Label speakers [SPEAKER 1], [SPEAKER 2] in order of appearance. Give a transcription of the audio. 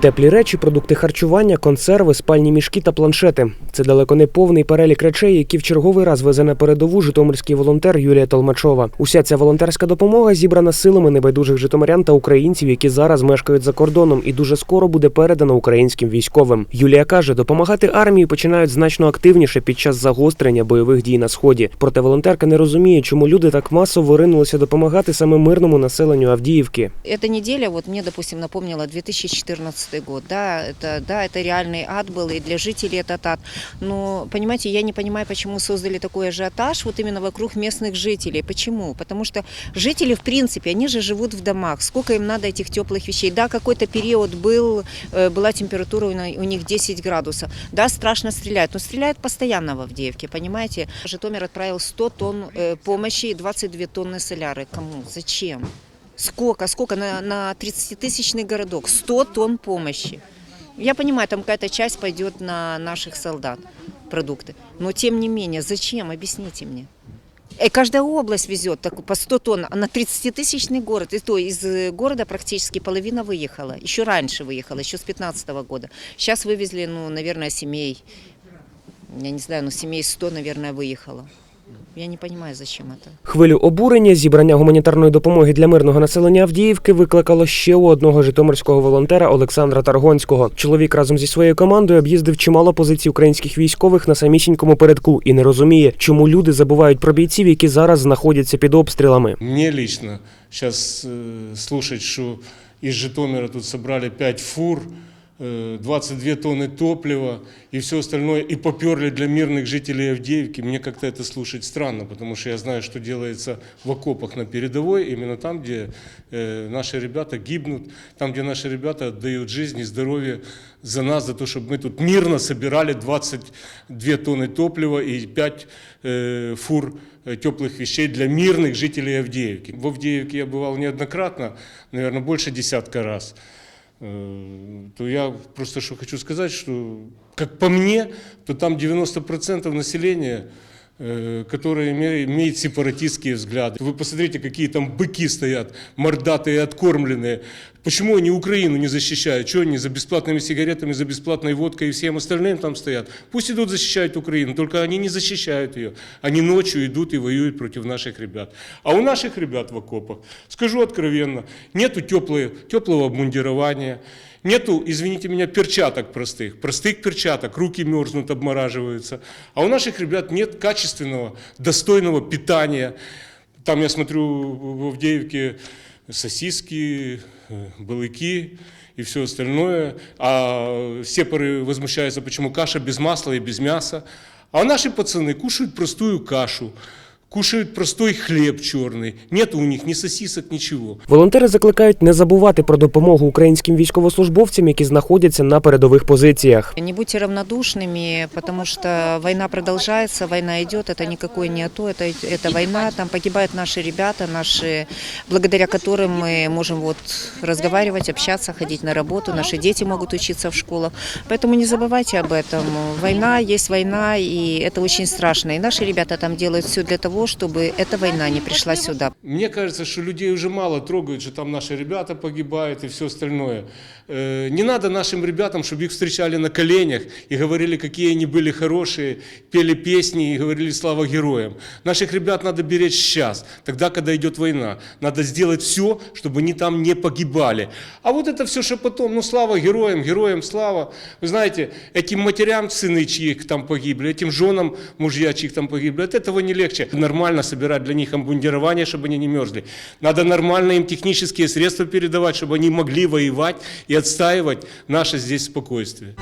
[SPEAKER 1] Теплі речі, продукти харчування, консерви, спальні мішки та планшети. Це далеко не повний перелік речей, які в черговий раз везе на передову житомирський волонтер Юлія Толмачова. Уся ця волонтерська допомога зібрана силами небайдужих житомирян та українців, які зараз мешкають за кордоном, і дуже скоро буде передана українським військовим. Юлія каже, допомагати армії починають значно активніше під час загострення бойових дій на сході. Проте волонтерка не розуміє, чому люди так масово ринулися допомагати саме мирному населенню Авдіївки.
[SPEAKER 2] Эта неделя вот мне, допустим, напомнила 2014 год. Да, это, да, это реальный ад был, и для жителей этот ад. Но, понимаете, я не понимаю, почему создали такой ажиотаж вот именно вокруг местных жителей. Почему? Потому что жители, в принципе, они же живут в домах. Сколько им надо этих теплых вещей? Да, какой-то период был, э, была температура у них 10 градусов. Да, страшно стрелять, но стреляют постоянно в Авдеевке, понимаете? Житомир отправил 100 тонн э, помощи и 22 тонны соляры. Кому? Зачем? Сколько, сколько на, на 30-тысячный городок? 100 тонн помощи. Я понимаю, там какая-то часть пойдет на наших солдат, продукты. Но тем не менее, зачем? Объясните мне. И каждая область везет так, по 100 тонн, а на 30-тысячный город. И то из э, города практически половина выехала. Еще раньше выехала, еще с 15 года. Сейчас вывезли, ну, наверное, семей. Я не знаю, ну, семей 100, наверное, выехало. Я не понимаю, зачем это.
[SPEAKER 1] Хвилю обурення зібрання гуманітарної допомоги для мирного населення Авдіївки викликало ще у одного житомирського волонтера Олександра Таргонського. Чоловік разом зі своєю командою об'їздив чимало позицій українських військових на самісінькому передку і не розуміє, чому люди забувають про бійців, які зараз знаходяться під обстрілами.
[SPEAKER 3] Мне лично сейчас э, слушать, что из Житомира тут собрали 5 фур, э, 22 тонны топлива и все остальное, и поперли для мирных жителей Авдеевки, мне как-то это слушать странно, потому что я знаю, что делается в окопах на передовой, именно там, где э, наши ребята гибнут, там, где наши ребята отдают жизнь и здоровье за нас, за то, чтобы мы тут мирно собирали 22 тонны топлива и 5 э, фур э, теплых вещей для мирных жителей Авдеевки. В Авдеевке я бывал неоднократно, наверное, больше десятка раз. Э, То я просто что хочу сказать, что, как по мне, то там 90% населения э, которое име- имеет сепаратистские взгляды. Вы посмотрите, какие там быки стоят, мордатые, откормленные. Почему они Украину не защищают? Что они за бесплатными сигаретами, за бесплатной водкой и всем остальным там стоят? Пусть идут защищают Украину, только они не защищают ее. Они ночью идут и воюют против наших ребят. А у наших ребят в окопах, скажу откровенно, нету теплого, теплого обмундирования, Нету, извините меня, перчаток простых, простых перчаток, руки мерзнут, обмораживаются. А у наших ребят нет качественного, достойного питания. Там, я смотрю, в Авдеевке сосиски, э, балыки и все остальное. А сепары возмущаются, почему каша без масла и без мяса. А наши пацаны кушают простую кашу, кушают простой хлеб черный. Нет у них ни сосисок, ничего.
[SPEAKER 1] Волонтери закликають не забувати про допомогу українським військовослужбовцям, які знаходяться на передових позиціях.
[SPEAKER 2] Не будьте равнодушными, потому что война продолжается, война идет, это никакое не АТО, это, это война, там погибают наши ребята, наши, благодаря которым мы можем вот разговаривать, общаться, ходить на работу, наши дети могут учиться в школах. Поэтому не забывайте об этом. Война есть война, и это очень страшно. И наши ребята там делают все для того, чтобы эта война не пришла сюда.
[SPEAKER 3] Мне кажется, что людей уже мало трогают, что там наши ребята погибают и все остальное. Э, Не надо нашим ребятам, чтобы их встречали на коленях и говорили, какие они были хорошие, пели песни и говорили слава героям. Наших ребят надо беречь сейчас, тогда, когда идет война. Надо сделать все, чтобы они там не погибали. А вот это все, что потом, ну слава героям, героям слава. Вы знаете, этим матерям сыны чьих там погибли, этим женам мужья чьих там погибли, от этого не легче. Нормально собирать для них обмундирование, чтобы они не мерзли. Надо нормально им технические средства передавать, чтобы они могли воевать и отстаивать наше здесь спокойствие.